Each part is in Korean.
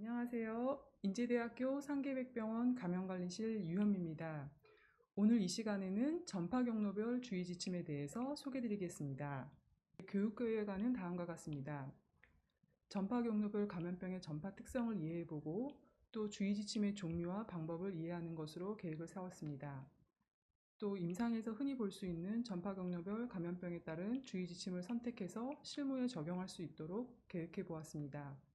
안녕하세요. 인제대학교 상계백병원 감염관리실 유현미입니다. 오늘 이 시간에는 전파 경로별 주의 지침에 대해서 소개드리겠습니다. 교육계획안은 다음과 같습니다. 전파 경로별 감염병의 전파 특성을 이해해보고 또 주의 지침의 종류와 방법을 이해하는 것으로 계획을 세웠습니다. 또 임상에서 흔히 볼 수 있는 전파 경로별 감염병에 따른 주의 지침을 선택해서 실무에 적용할 수 있도록 계획해 보았습니다.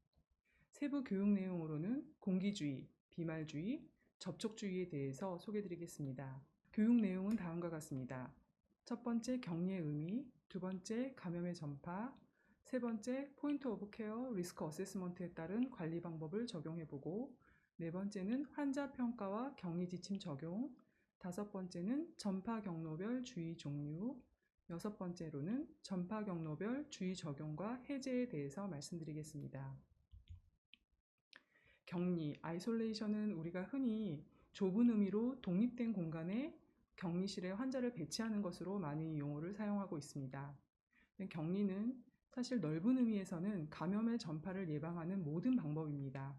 세부 교육 내용으로는 공기주의, 비말주의, 접촉주의에 대해서 소개드리겠습니다. 교육 내용은 다음과 같습니다. 첫 번째 격리의 의미, 두 번째 감염의 전파, 세 번째 포인트 오브 케어 리스크 어세스먼트에 따른 관리 방법을 적용해 보고 네 번째는 환자 평가와 격리 지침 적용, 다섯 번째는 전파 경로별 주의 종류, 여섯 번째로는 전파 경로별 주의 적용과 해제에 대해서 말씀드리겠습니다. 격리, 아이솔레이션은 우리가 흔히 좁은 의미로 독립된 공간에 격리실에 환자를 배치하는 것으로 많이 용어를 사용하고 있습니다. 격리는 사실 넓은 의미에서는 감염의 전파를 예방하는 모든 방법입니다.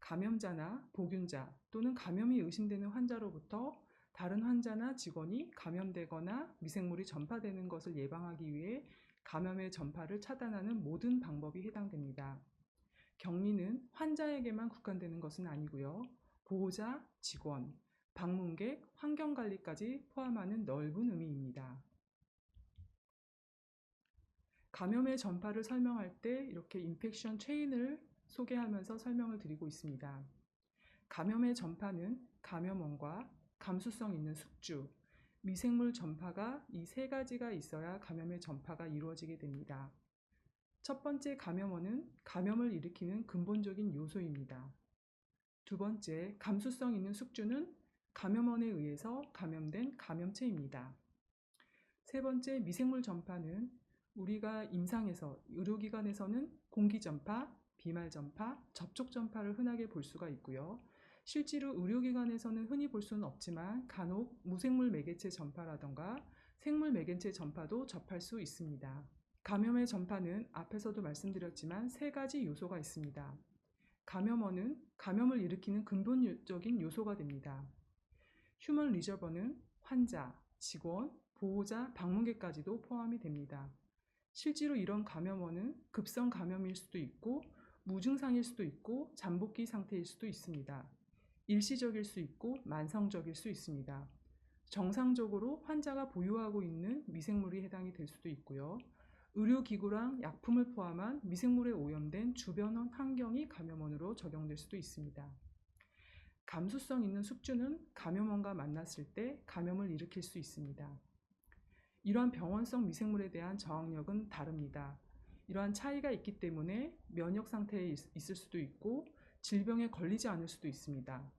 감염자나 보균자 또는 감염이 의심되는 환자로부터 다른 환자나 직원이 감염되거나 미생물이 전파되는 것을 예방하기 위해 감염의 전파를 차단하는 모든 방법이 해당됩니다. 격리는 환자에게만 국한되는 것은 아니고요. 보호자, 직원, 방문객, 환경관리까지 포함하는 넓은 의미입니다. 감염의 전파를 설명할 때 이렇게 인펙션 체인을 소개하면서 설명을 드리고 있습니다. 감염의 전파는 감염원과 감수성 있는 숙주, 미생물 전파가 이 세 가지가 있어야 감염의 전파가 이루어지게 됩니다. 첫 번째 감염원은 감염을 일으키는 근본적인 요소입니다. 두 번째, 감수성 있는 숙주는 감염원에 의해서 감염된 감염체입니다. 세 번째, 미생물 전파는 우리가 임상에서 의료기관에서는 공기 전파, 비말 전파, 접촉 전파를 흔하게 볼 수가 있고요. 실제로 의료기관에서는 흔히 볼 수는 없지만 간혹 무생물 매개체 전파라던가 생물 매개체 전파도 접할 수 있습니다. 감염의 전파는 앞에서도 말씀드렸지만 세 가지 요소가 있습니다. 감염원은 감염을 일으키는 근본적인 요소가 됩니다. 휴먼 리저버는 환자, 직원, 보호자, 방문객까지도 포함이 됩니다. 실제로 이런 감염원은 급성 감염일 수도 있고 무증상일 수도 있고 잠복기 상태일 수도 있습니다. 일시적일 수 있고 만성적일 수 있습니다. 정상적으로 환자가 보유하고 있는 미생물이 해당이 될 수도 있고요. 의료기구랑 약품을 포함한 미생물에 오염된 주변 환경이 감염원으로 적용될 수도 있습니다. 감수성 있는 숙주는 감염원과 만났을 때 감염을 일으킬 수 있습니다. 이러한 병원성 미생물에 대한 저항력은 다릅니다. 이러한 차이가 있기 때문에 면역 상태에 있을 수도 있고 질병에 걸리지 않을 수도 있습니다.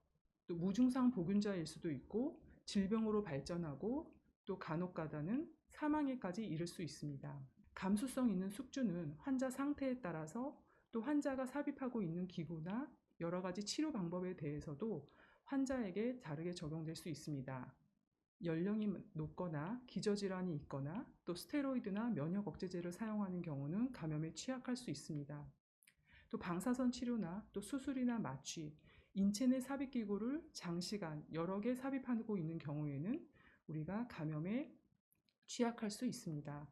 또 무증상 보균자일 수도 있고 질병으로 발전하고 또 간혹 가다는 사망에까지 이를 수 있습니다. 감수성 있는 숙주는 환자 상태에 따라서 또 환자가 삽입하고 있는 기구나 여러 가지 치료 방법에 대해서도 환자에게 다르게 적용될 수 있습니다. 연령이 높거나 기저질환이 있거나 또 스테로이드나 면역 억제제를 사용하는 경우는 감염에 취약할 수 있습니다. 또 방사선 치료나 또 수술이나 마취, 인체 내 삽입 기구를 장시간 여러 개 삽입하고 있는 경우에는 우리가 감염에 취약할 수 있습니다.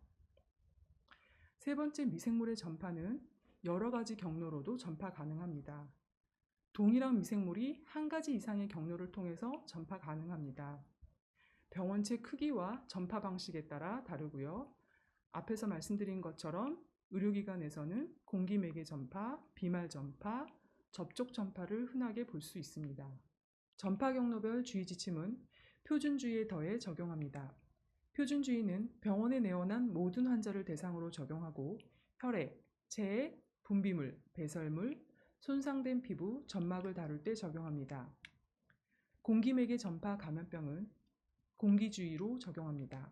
세 번째 미생물의 전파는 여러 가지 경로로도 전파 가능합니다. 동일한 미생물이 한 가지 이상의 경로를 통해서 전파 가능합니다. 병원체 크기와 전파 방식에 따라 다르고요. 앞에서 말씀드린 것처럼 의료기관에서는 공기매개 전파, 비말 전파, 접촉 전파를 흔하게 볼 수 있습니다. 전파 경로별 주의 지침은 표준주의에 더해 적용합니다. 표준주의는 병원에 내원한 모든 환자를 대상으로 적용하고 혈액, 체액, 분비물, 배설물, 손상된 피부, 점막을 다룰 때 적용합니다. 공기맥의 전파 감염병은 공기주의로 적용합니다.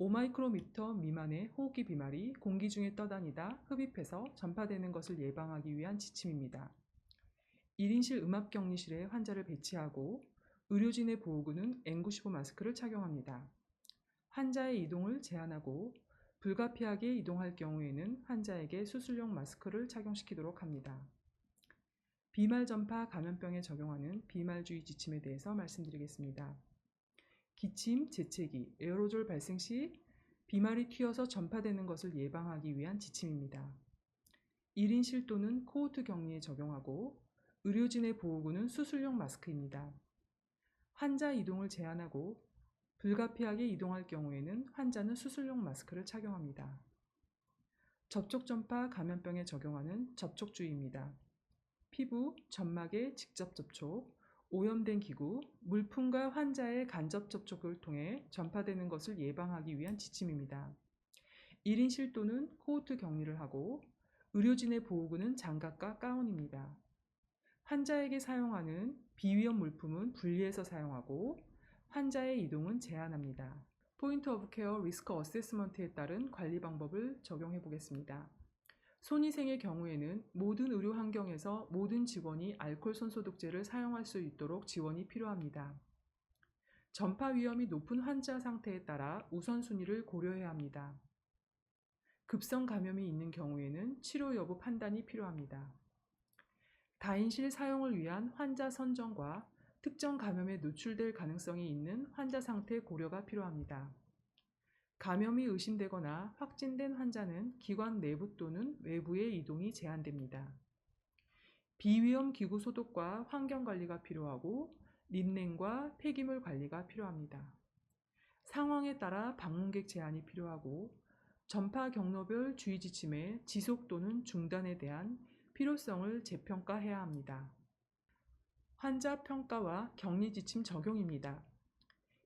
5마이크로미터 미만의 호흡기 비말이 공기 중에 떠다니다 흡입해서 전파되는 것을 예방하기 위한 지침입니다. 1인실 음압격리실에 환자를 배치하고 의료진의 보호구는 N95 마스크를 착용합니다. 환자의 이동을 제한하고 불가피하게 이동할 경우에는 환자에게 수술용 마스크를 착용시키도록 합니다. 비말 전파 감염병에 적용하는 비말주의 지침에 대해서 말씀드리겠습니다. 기침, 재채기, 에어로졸 발생 시 비말이 튀어서 전파되는 것을 예방하기 위한 지침입니다. 1인실 또는 코호트 격리에 적용하고 의료진의 보호구는 수술용 마스크입니다. 환자 이동을 제한하고 불가피하게 이동할 경우에는 환자는 수술용 마스크를 착용합니다. 접촉 전파 감염병에 적용하는 접촉주의입니다. 피부, 점막의 직접 접촉, 오염된 기구, 물품과 환자의 간접 접촉을 통해 전파되는 것을 예방하기 위한 지침입니다. 1인실 또는 코호트 격리를 하고 의료진의 보호구는 장갑과 가운입니다. 환자에게 사용하는 비위험 물품은 분리해서 사용하고 환자의 이동은 제한합니다. 포인트 오브 케어 리스크 어세스먼트에 따른 관리 방법을 적용해 보겠습니다. 손위생의 경우에는 모든 의료 환경에서 모든 직원이 알코올 손소독제를 사용할 수 있도록 지원이 필요합니다. 전파 위험이 높은 환자 상태에 따라 우선순위를 고려해야 합니다. 급성 감염이 있는 경우에는 치료 여부 판단이 필요합니다. 다인실 사용을 위한 환자 선정과 특정 감염에 노출될 가능성이 있는 환자 상태 고려가 필요합니다. 감염이 의심되거나 확진된 환자는 기관 내부 또는 외부의 이동이 제한됩니다. 비위험 기구 소독과 환경 관리가 필요하고 린넨과 폐기물 관리가 필요합니다. 상황에 따라 방문객 제한이 필요하고 전파 경로별 주의 지침의 지속 또는 중단에 대한 필요성을 재평가해야 합니다. 환자 평가와 격리 지침 적용입니다.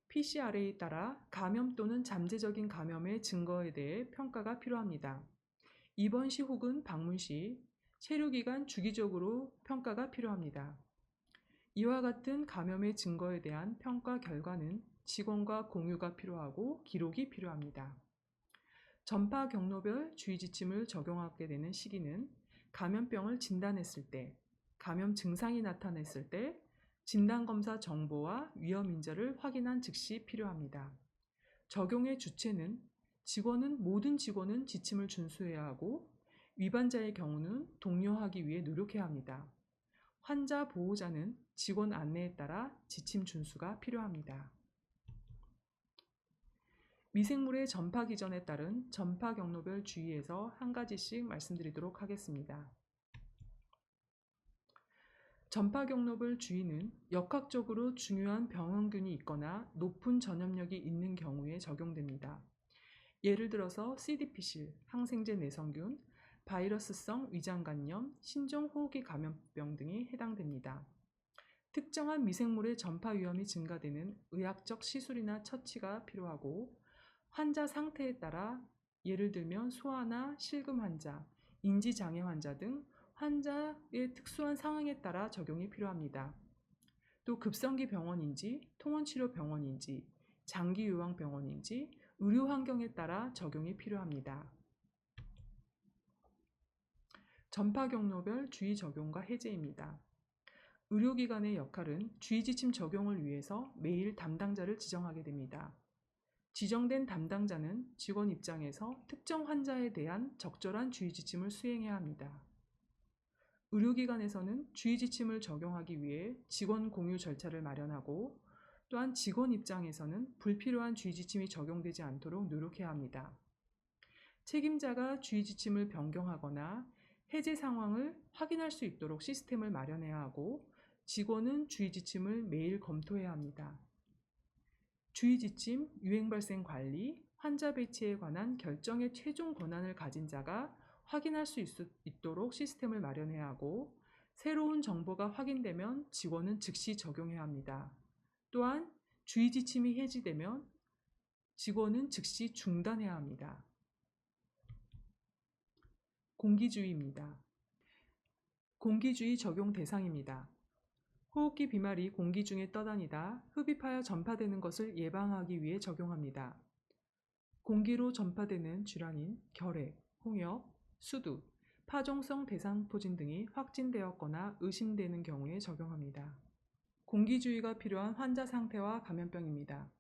PCR에 따라 감염 또는 잠재적인 감염의 증거에 대해 평가가 필요합니다. 입원 시 혹은 방문 시 체류 기간 주기적으로 평가가 필요합니다. 이와 같은 감염의 증거에 대한 평가 결과는 직원과 공유가 필요하고 기록이 필요합니다. 전파 경로별 주의 지침을 적용하게 되는 시기는 감염병을 진단했을 때, 감염 증상이 나타났을 때, 진단검사 정보와 위험 인자를 확인한 즉시 필요합니다. 적용의 주체는 직원은 모든 직원은 지침을 준수해야 하고 위반자의 경우는 독려하기 위해 노력해야 합니다. 환자 보호자는 직원 안내에 따라 지침 준수가 필요합니다. 미생물의 전파 기전에 따른 전파 경로별 주의에서 한 가지씩 말씀드리도록 하겠습니다. 전파 경로별 주의는 역학적으로 중요한 병원균이 있거나 높은 전염력이 있는 경우에 적용됩니다. 예를 들어서 CDP실, 항생제 내성균, 바이러스성 위장간염, 신종호흡기 감염병 등이 해당됩니다. 특정한 미생물의 전파 위험이 증가되는 의학적 시술이나 처치가 필요하고 환자 상태에 따라 예를 들면 소아나 실금 환자, 인지장애 환자 등 환자의 특수한 상황에 따라 적용이 필요합니다. 또 급성기 병원인지 통원치료 병원인지 장기 요양 병원인지 의료 환경에 따라 적용이 필요합니다. 전파 경로별 주의 적용과 해제입니다. 의료기관의 역할은 주의 지침 적용을 위해서 매일 담당자를 지정하게 됩니다. 지정된 담당자는 직원 입장에서 특정 환자에 대한 적절한 주의 지침을 수행해야 합니다. 의료기관에서는 주의 지침을 적용하기 위해 직원 공유 절차를 마련하고 또한 직원 입장에서는 불필요한 주의 지침이 적용되지 않도록 노력해야 합니다. 책임자가 주의 지침을 변경하거나 해제 상황을 확인할 수 있도록 시스템을 마련해야 하고 직원은 주의 지침을 매일 검토해야 합니다. 주의 지침, 유행 발생 관리, 환자 배치에 관한 결정의 최종 권한을 가진 자가 확인할 수 있, 있도록 시스템을 마련해야 하고 새로운 정보가 확인되면 직원은 즉시 적용해야 합니다. 또한 주의 지침이 해지되면 직원은 즉시 중단해야 합니다. 공기주의입니다. 공기주의 적용 대상입니다. 호흡기 비말이 공기 중에 떠다니다 흡입하여 전파되는 것을 예방하기 위해 적용합니다. 공기로 전파되는 질환인 결핵, 홍역, 수두, 파종성 대상 포진 등이 확진되었거나 의심되는 경우에 적용합니다. 공기주의가 필요한 환자 상태와 감염병입니다.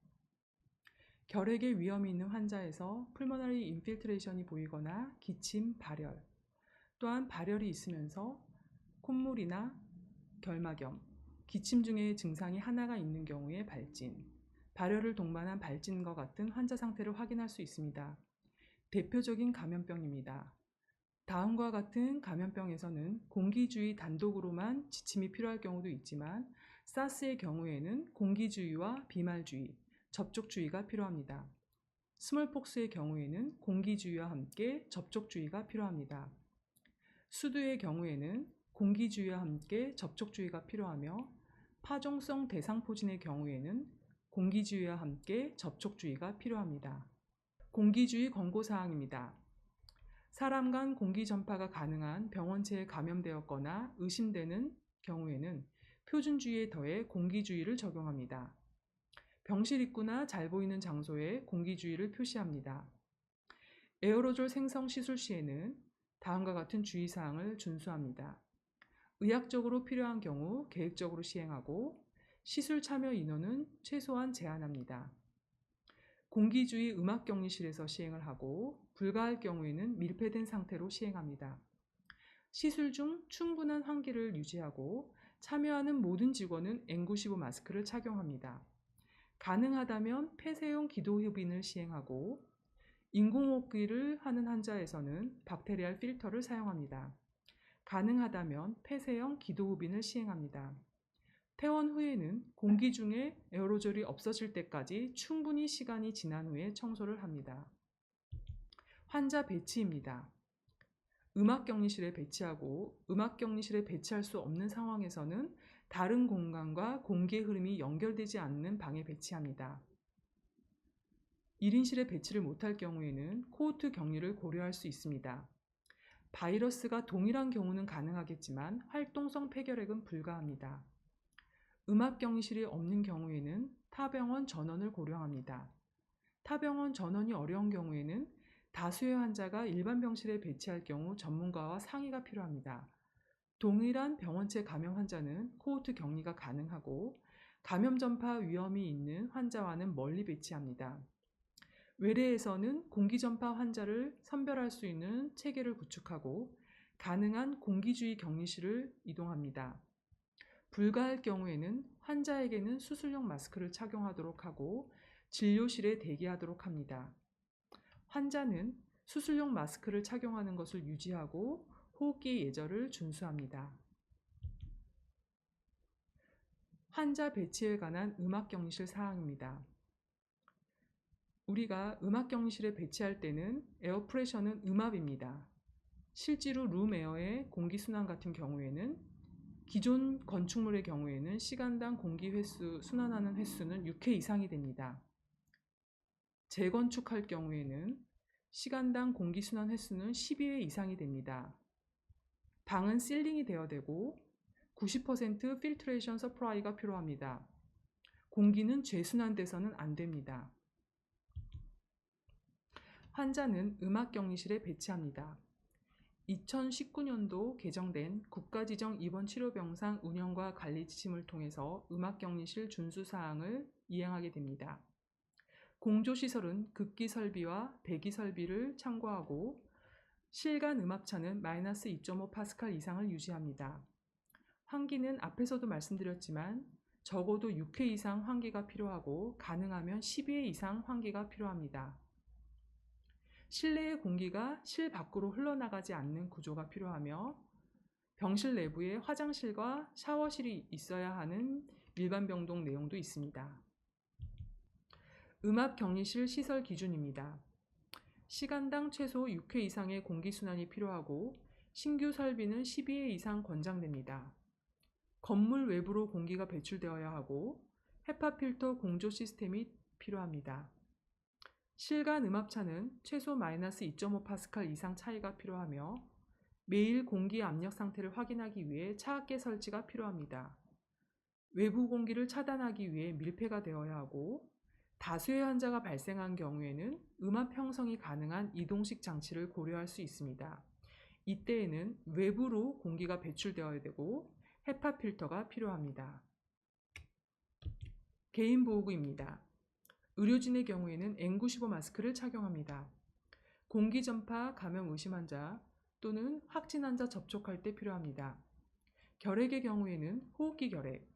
결핵의 위험이 있는 환자에서 풀모나리 인필트레이션이 보이거나 기침, 발열, 또한 발열이 있으면서 콧물이나 결막염, 기침 중에 증상이 하나가 있는 경우에 발진, 발열을 동반한 발진과 같은 환자 상태를 확인할 수 있습니다. 대표적인 감염병입니다. 다음과 같은 감염병에서는 공기주의 단독으로만 지침이 필요할 경우도 있지만 사스의 경우에는 공기주의와 비말주의, 접촉주의가 필요합니다. 스몰폭스의 경우에는 공기주의와 함께 접촉주의가 필요합니다. 수두의 경우에는 공기주의와 함께 접촉주의가 필요하며 파종성 대상포진의 경우에는 공기주의와 함께 접촉주의가 필요합니다. 공기주의 권고사항입니다. 사람 간 공기 전파가 가능한 병원체에 감염되었거나 의심되는 경우에는 표준주의에 더해 공기주의를 적용합니다. 병실 입구나 잘 보이는 장소에 공기주의를 표시합니다. 에어로졸 생성 시술 시에는 다음과 같은 주의사항을 준수합니다. 의학적으로 필요한 경우 계획적으로 시행하고 시술 참여 인원은 최소한 제한합니다. 공기주의 음압격리실에서 시행을 하고 불가할 경우에는 밀폐된 상태로 시행합니다. 시술 중 충분한 환기를 유지하고 참여하는 모든 직원은 N95 마스크를 착용합니다. 가능하다면 폐쇄용 기도흡인을 시행하고 인공호흡기를 하는 환자에서는 박테리알 필터를 사용합니다. 가능하다면 폐쇄형 기도흡인을 시행합니다. 퇴원 후에는 공기 중에 에어로졸이 없어질 때까지 충분히 시간이 지난 후에 청소를 합니다. 환자 배치입니다. 음압격리실에 배치하고 음압격리실에 배치할 수 없는 상황에서는 다른 공간과 공기의 흐름이 연결되지 않는 방에 배치합니다. 1인실에 배치를 못할 경우에는 코호트 격리를 고려할 수 있습니다. 바이러스가 동일한 경우는 가능하겠지만 활동성 폐결핵은 불가합니다. 음압격리실이 없는 경우에는 타병원 전원을 고려합니다. 타병원 전원이 어려운 경우에는 다수의 환자가 일반 병실에 배치할 경우 전문가와 상의가 필요합니다. 동일한 병원체 감염 환자는 코호트 격리가 가능하고 감염 전파 위험이 있는 환자와는 멀리 배치합니다. 외래에서는 공기 전파 환자를 선별할 수 있는 체계를 구축하고 가능한 공기주의 격리실을 이동합니다. 불가할 경우에는 환자에게는 수술용 마스크를 착용하도록 하고 진료실에 대기하도록 합니다. 환자는 수술용 마스크를 착용하는 것을 유지하고 호흡기 예절을 준수합니다. 환자 배치에 관한 음압격리실 사항입니다. 우리가 음압격리실에 배치할 때는 에어프레셔는 음압입니다. 실제로 룸에어의 공기순환 같은 경우에는 기존 건축물의 경우에는 시간당 공기 횟수, 순환하는 횟수는 6회 이상이 됩니다. 재건축할 경우에는 시간당 공기 순환 횟수는 12회 이상이 됩니다. 방은 실링이 되어야 되고 90% 필트레이션 서프라이가 필요합니다. 공기는 재순환돼서는 안 됩니다. 환자는 음압격리실에 배치합니다. 2019년도 개정된 국가지정 입원 치료병상 운영과 관리 지침을 통해서 음압격리실 준수 사항을 이행하게 됩니다. 공조시설은 극기 설비와 배기 설비를 참고하고 실간 음압차는 마이너스 2.5 파스칼 이상을 유지합니다. 환기는 앞에서도 말씀드렸지만 적어도 6회 이상 환기가 필요하고 가능하면 12회 이상 환기가 필요합니다. 실내의 공기가 실 밖으로 흘러나가지 않는 구조가 필요하며 병실 내부에 화장실과 샤워실이 있어야 하는 일반 병동 내용도 있습니다. 음압 격리실 시설 기준입니다. 시간당 최소 6회 이상의 공기순환이 필요하고 신규 설비는 12회 이상 권장됩니다. 건물 외부로 공기가 배출되어야 하고 헤파 필터 공조 시스템이 필요합니다. 실간 음압차는 최소 마이너스 2.5 파스칼 이상 차이가 필요하며 매일 공기 압력 상태를 확인하기 위해 차압계 설치가 필요합니다. 외부 공기를 차단하기 위해 밀폐가 되어야 하고 다수의 환자가 발생한 경우에는 음압 형성이 가능한 이동식 장치를 고려할 수 있습니다. 이때에는 외부로 공기가 배출되어야 되고 헤파 필터가 필요합니다. 개인 보호구입니다. 의료진의 경우에는 N95 마스크를 착용합니다. 공기 전파 감염 의심 환자 또는 확진 환자 접촉할 때 필요합니다. 결핵의 경우에는 호흡기 결핵,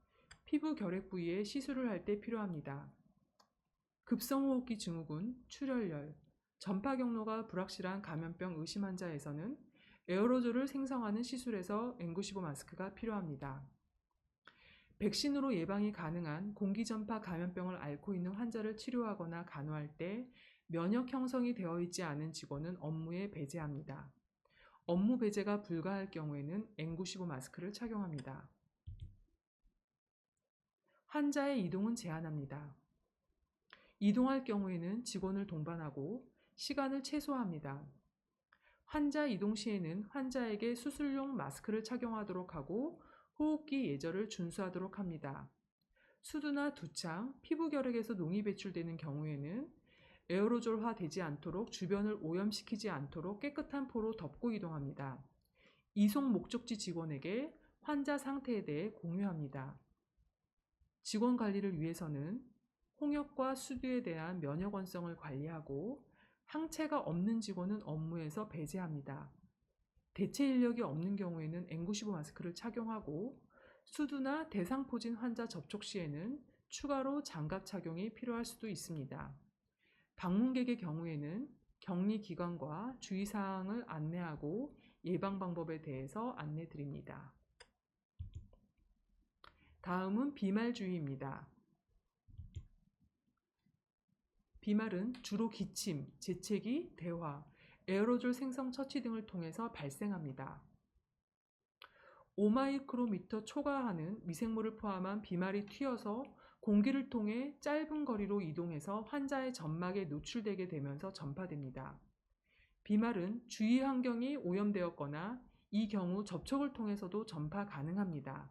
피부 결핵 부위에 시술을 할 때 필요합니다. 급성호흡기 증후군, 출혈열, 전파 경로가 불확실한 감염병 의심 환자에서는 에어로졸을 생성하는 시술에서 N95 마스크가 필요합니다. 백신으로 예방이 가능한 공기전파 감염병을 앓고 있는 환자를 치료하거나 간호할 때 면역 형성이 되어 있지 않은 직원은 업무에 배제합니다. 업무 배제가 불가할 경우에는 N95 마스크를 착용합니다. 환자의 이동은 제한합니다. 이동할 경우에는 직원을 동반하고 시간을 최소화합니다. 환자 이동 시에는 환자에게 수술용 마스크를 착용하도록 하고 호흡기 예절을 준수하도록 합니다. 수두나 두창, 피부 결핵에서 농이 배출되는 경우에는 에어로졸화 되지 않도록 주변을 오염시키지 않도록 깨끗한 포로 덮고 이동합니다. 이송 목적지 직원에게 환자 상태에 대해 공유합니다. 직원 관리를 위해서는 홍역과 수두에 대한 면역원성을 관리하고 항체가 없는 직원은 업무에서 배제합니다. 대체 인력이 없는 경우에는 N95 마스크를 착용하고 수두나 대상포진 환자 접촉 시에는 추가로 장갑 착용이 필요할 수도 있습니다. 방문객의 경우에는 격리 기간과 주의사항을 안내하고 예방 방법에 대해서 안내 드립니다. 다음은 비말주의입니다. 비말은 주로 기침, 재채기, 대화, 에어로졸 생성 처치 등을 통해서 발생합니다. 5마이크로미터 초과하는 미생물을 포함한 비말이 튀어서 공기를 통해 짧은 거리로 이동해서 환자의 점막에 노출되게 되면서 전파됩니다. 비말은 주위 환경이 오염되었거나 이 경우 접촉을 통해서도 전파 가능합니다.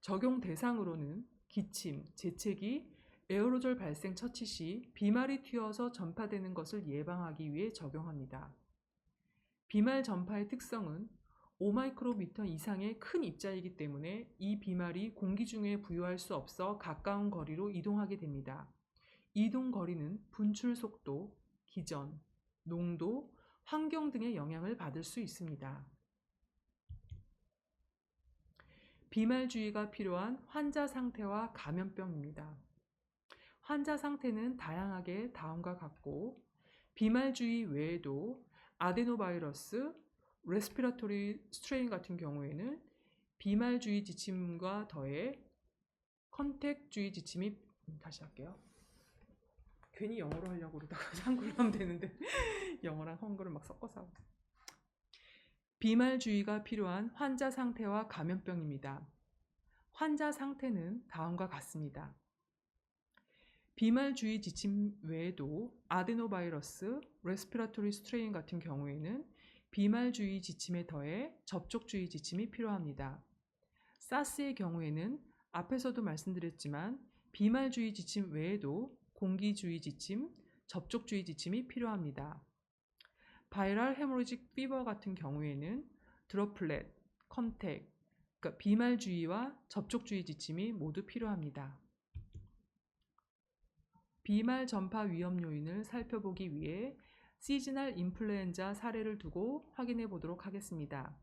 적용 대상으로는 기침, 재채기, 에어로졸 발생 처치 시 비말이 튀어서 전파되는 것을 예방하기 위해 적용합니다. 비말 전파의 특성은 5마이크로미터 이상의 큰 입자이기 때문에 이 비말이 공기 중에 부여할 수 없어 가까운 거리로 이동하게 됩니다. 이동 거리는 분출 속도, 기전, 농도, 환경 등의 영향을 받을 수 있습니다. 비말주의가 필요한 환자 상태와 감염병입니다. 환자 상태는 다양하게 다음과 같고 비말주의 외에도 아데노바이러스, 레스피라토리 스트레인 같은 경우에는 비말주의 지침과 더해 컨택주의 지침이 음, 다시 할게요. 괜히 영어로 하려고 그러다가 한글로 하면 되는데 영어랑 한글을 막 섞어서 하고. 비말주의가 필요한 환자 상태와 감염병입니다. 환자 상태는 다음과 같습니다. 비말주의 지침 외에도 아데노바이러스, 레스피라토리 스트레인 같은 경우에는 비말주의 지침에 더해 접촉주의 지침이 필요합니다. 사스의 경우에는 앞에서도 말씀드렸지만 비말주의 지침 외에도 공기주의 지침, 접촉주의 지침이 필요합니다. 바이럴 헤모로직 피버 같은 경우에는 드로플렛, 컨택, 그러니까 비말주의와 접촉주의 지침이 모두 필요합니다. 비말 전파 위험 요인을 살펴보기 위해 시즈널 인플루엔자 사례를 두고 확인해 보도록 하겠습니다.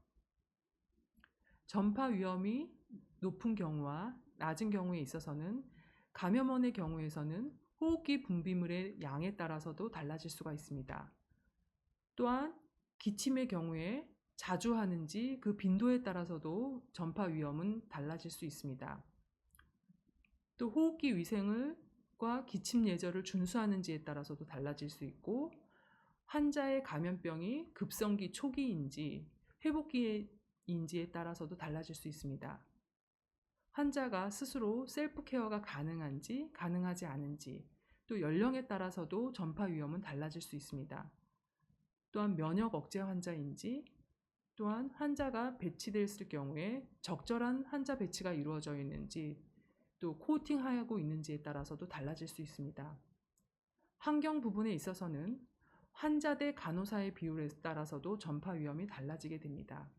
전파 위험이 높은 경우와 낮은 경우에 있어서는 감염원의 경우에서는 호흡기 분비물의 양에 따라서도 달라질 수가 있습니다. 또한 기침의 경우에 자주 하는지 그 빈도에 따라서도 전파 위험은 달라질 수 있습니다. 또 호흡기 위생을 과 기침 예절을 준수하는지에 따라서도 달라질 수 있고 환자의 감염병이 급성기 초기인지 회복기인지에 따라서도 달라질 수 있습니다. 환자가 스스로 셀프 케어가 가능한지 가능하지 않은지 또 연령에 따라서도 전파 위험은 달라질 수 있습니다. 또한 면역 억제 환자인지 또한 환자가 배치됐을 경우에 적절한 환자 배치가 이루어져 있는지 또 코팅하고 있는지에 따라서도 달라질 수 있습니다. 환경 부분에 있어서는 환자 대 간호사의 비율에 따라서도 전파 위험이 달라지게 됩니다.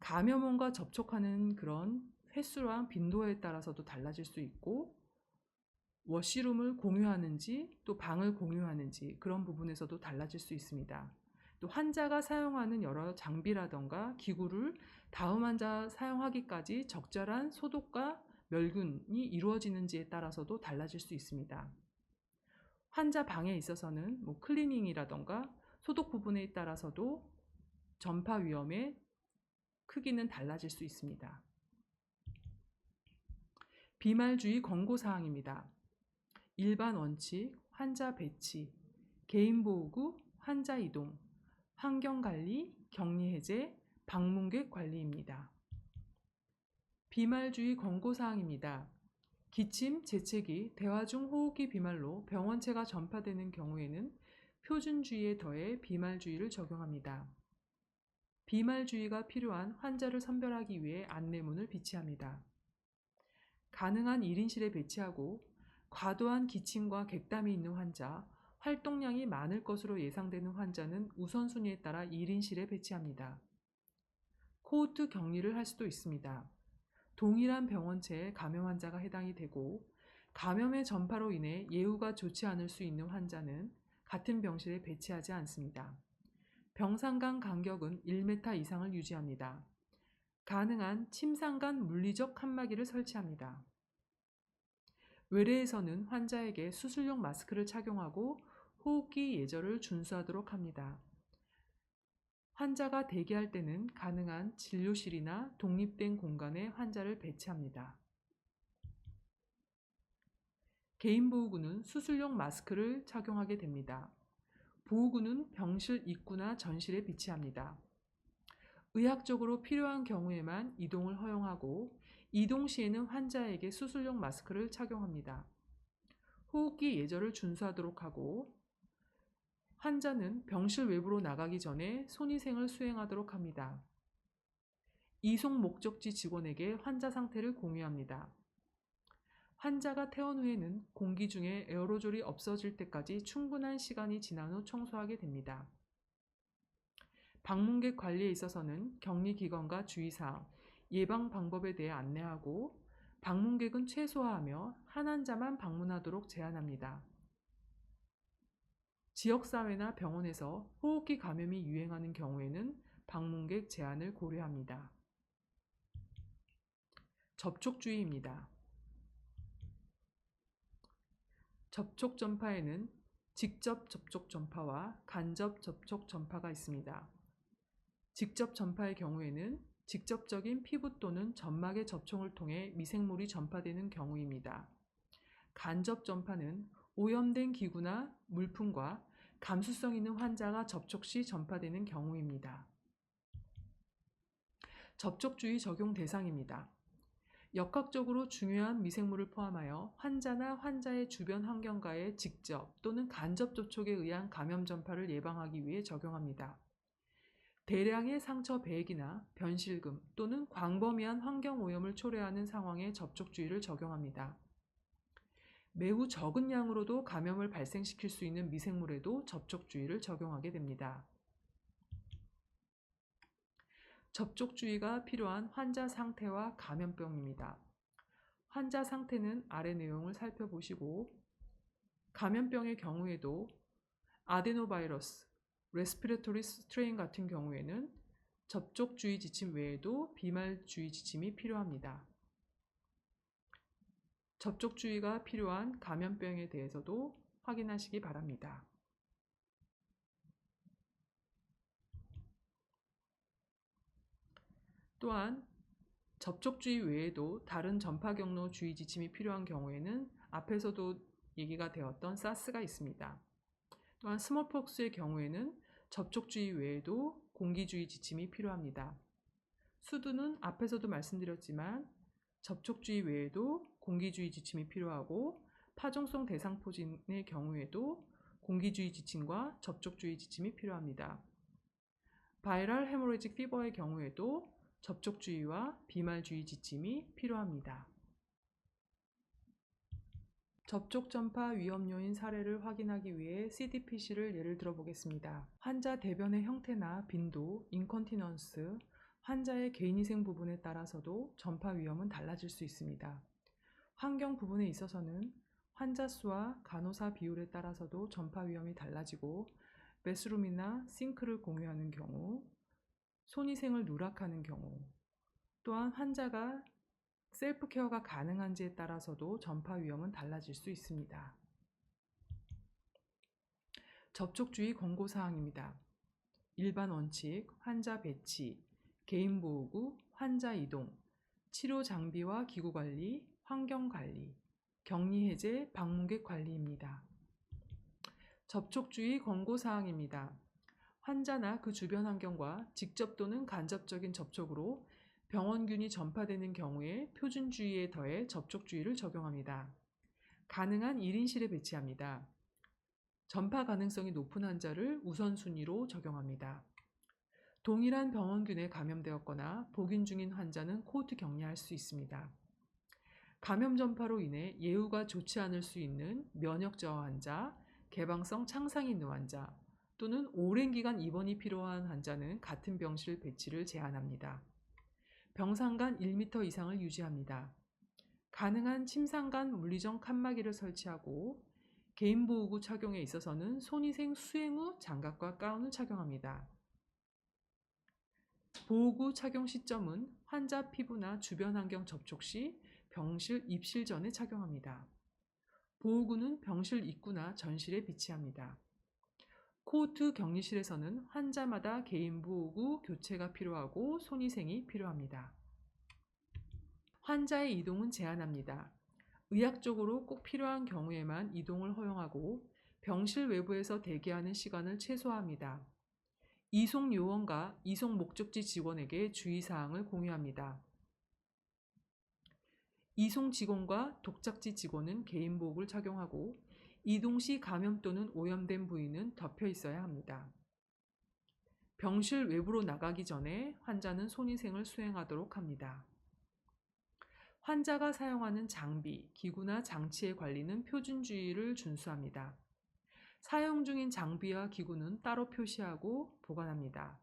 감염원과 접촉하는 그런 횟수랑 빈도에 따라서도 달라질 수 있고 워시룸을 공유하는지 또 방을 공유하는지 그런 부분에서도 달라질 수 있습니다. 또 환자가 사용하는 여러 장비라던가 기구를 다음 환자 사용하기까지 적절한 소독과 멸균이 이루어지는지에 따라서도 달라질 수 있습니다. 환자 방에 있어서는 뭐 클리닝이라던가 소독 부분에 따라서도 전파 위험의 크기는 달라질 수 있습니다. 비말주의 권고사항입니다. 일반 원칙, 환자 배치, 개인 보호구, 환자 이동, 환경관리, 격리해제, 방문객 관리입니다. 비말주의 권고사항입니다. 기침, 재채기, 대화 중 호흡기 비말로 병원체가 전파되는 경우에는 표준주의에 더해 비말주의를 적용합니다. 비말주의가 필요한 환자를 선별하기 위해 안내문을 비치합니다. 가능한 1인실에 배치하고 과도한 기침과 객담이 있는 환자, 활동량이 많을 것으로 예상되는 환자는 우선순위에 따라 1인실에 배치합니다. 코호트 격리를 할 수도 있습니다. 동일한 병원체에 감염 환자가 해당이 되고 감염의 전파로 인해 예후가 좋지 않을 수 있는 환자는 같은 병실에 배치하지 않습니다. 병상 간 간격은 1m 이상을 유지합니다. 가능한 침상 간 물리적 칸막이를 설치합니다. 외래에서는 환자에게 수술용 마스크를 착용하고 호흡기 예절을 준수하도록 합니다. 환자가 대기할 때는 가능한 진료실이나 독립된 공간에 환자를 배치합니다. 개인보호구는 수술용 마스크를 착용하게 됩니다. 보호구는 병실 입구나 전실에 비치합니다. 의학적으로 필요한 경우에만 이동을 허용하고 이동 시에는 환자에게 수술용 마스크를 착용합니다. 호흡기 예절을 준수하도록 하고 환자는 병실 외부로 나가기 전에 손위생을 수행하도록 합니다. 이송 목적지 직원에게 환자 상태를 공유합니다. 환자가 퇴원 후에는 공기 중에 에어로졸이 없어질 때까지 충분한 시간이 지난 후 청소하게 됩니다. 방문객 관리에 있어서는 격리 기간과 주의사항, 예방 방법에 대해 안내하고 방문객은 최소화하며 한 환자만 방문하도록 제한합니다. 지역사회나 병원에서 호흡기 감염이 유행하는 경우에는 방문객 제한을 고려합니다. 접촉주의입니다. 접촉 전파에는 직접 접촉 전파와 간접 접촉 전파가 있습니다. 직접 전파의 경우에는 직접적인 피부 또는 점막의 접촉을 통해 미생물이 전파되는 경우입니다. 간접 전파는 오염된 기구나 물품과 감수성 있는 환자가 접촉 시 전파되는 경우입니다. 접촉주의 적용 대상입니다. 역학적으로 중요한 미생물을 포함하여 환자나 환자의 주변 환경과의 직접 또는 간접 접촉에 의한 감염 전파를 예방하기 위해 적용합니다. 대량의 상처 배액이나 변실금 또는 광범위한 환경 오염을 초래하는 상황에 접촉주의를 적용합니다. 매우 적은 양으로도 감염을 발생시킬 수 있는 미생물에도 접촉주의를 적용하게 됩니다. 접촉주의가 필요한 환자 상태와 감염병입니다. 환자 상태는 아래 내용을 살펴보시고 감염병의 경우에도 아데노바이러스, 레스피레토리 스트레인 같은 경우에는 접촉주의 지침 외에도 비말주의 지침이 필요합니다. 접촉주의가 필요한 감염병에 대해서도 확인하시기 바랍니다. 또한 접촉주의 외에도 다른 전파 경로 주의 지침이 필요한 경우에는 앞에서도 얘기가 되었던 사스가 있습니다. 또한 스몰폭스의 경우에는 접촉주의 외에도 공기주의 지침이 필요합니다. 수두는 앞에서도 말씀드렸지만 접촉주의 외에도 공기주의 지침이 필요하고 파종성 대상포진의 경우에도 공기주의 지침과 접촉주의 지침이 필요합니다. 바이럴 헤모레직 피버의 경우에도 접촉주의와 비말주의 지침이 필요합니다. 접촉 전파 위험 요인 사례를 확인하기 위해 CDPC를 예를 들어 보겠습니다. 환자 대변의 형태나 빈도, 인컨티넌스, 환자의 개인위생 부분에 따라서도 전파 위험은 달라질 수 있습니다. 환경 부분에 있어서는 환자 수와 간호사 비율에 따라서도 전파 위험이 달라지고 베스룸이나 싱크를 공유하는 경우, 손위생을 누락하는 경우, 또한 환자가 셀프 케어가 가능한지에 따라서도 전파 위험은 달라질 수 있습니다. 접촉주의 권고 사항입니다. 일반 원칙, 환자 배치, 개인 보호구, 환자 이동, 치료 장비와 기구 관리, 환경 관리, 격리 해제, 방문객 관리입니다. 접촉주의 권고 사항입니다. 환자나 그 주변 환경과 직접 또는 간접적인 접촉으로 병원균이 전파되는 경우에 표준주의에 더해 접촉주의를 적용합니다. 가능한 1인실에 배치합니다. 전파 가능성이 높은 환자를 우선순위로 적용합니다. 동일한 병원균에 감염되었거나 복용 중인 환자는 코호트 격리할 수 있습니다. 감염 전파로 인해 예후가 좋지 않을 수 있는 면역 저하 환자, 개방성 창상이 있는 환자 또는 오랜 기간 입원이 필요한 환자는 같은 병실 배치를 제한합니다. 병상 간 1m 이상을 유지합니다. 가능한 침상 간 물리적 칸막이를 설치하고 개인 보호구 착용에 있어서는 손위생 수행 후 장갑과 가운을 착용합니다. 보호구 착용 시점은 환자 피부나 주변 환경 접촉 시 병실 입실 전에 착용합니다. 보호구는 병실 입구나 전실에 비치합니다. 코호트 격리실에서는 환자마다 개인 보호구 교체가 필요하고 손위생이 필요합니다. 환자의 이동은 제한합니다. 의학적으로 꼭 필요한 경우에만 이동을 허용하고 병실 외부에서 대기하는 시간을 최소화합니다. 이송 요원과 이송 목적지 직원에게 주의사항을 공유합니다. 이송 직원과 독작지 직원은 개인 보호를 착용하고 이동 시 감염 또는 오염된 부위는 덮여 있어야 합니다. 병실 외부로 나가기 전에 환자는 손위생을 수행하도록 합니다. 환자가 사용하는 장비, 기구나 장치의 관리는 표준주의를 준수합니다. 사용 중인 장비와 기구는 따로 표시하고 보관합니다.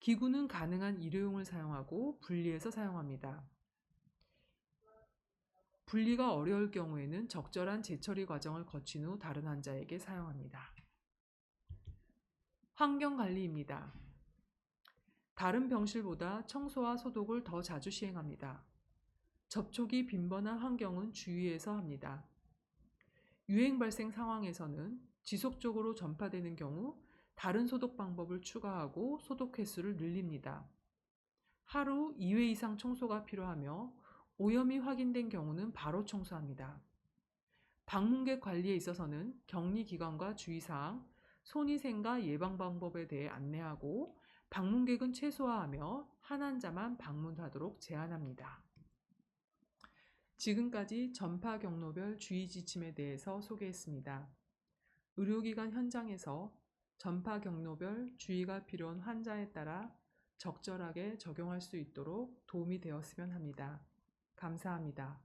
기구는 가능한 일회용을 사용하고 분리해서 사용합니다. 분리가 어려울 경우에는 적절한 재처리 과정을 거친 후 다른 환자에게 사용합니다. 환경 관리입니다. 다른 병실보다 청소와 소독을 더 자주 시행합니다. 접촉이 빈번한 환경은 주의해서 합니다. 유행 발생 상황에서는 지속적으로 전파되는 경우 다른 소독 방법을 추가하고 소독 횟수를 늘립니다. 하루 2회 이상 청소가 필요하며 오염이 확인된 경우는 바로 청소합니다. 방문객 관리에 있어서는 격리 기간과 주의사항, 손위생과 예방 방법에 대해 안내하고 방문객은 최소화하며 한 환자만 방문하도록 제한합니다. 지금까지 전파 경로별 주의 지침에 대해서 소개했습니다. 의료기관 현장에서 전파 경로별 주의가 필요한 환자에 따라 적절하게 적용할 수 있도록 도움이 되었으면 합니다. 감사합니다.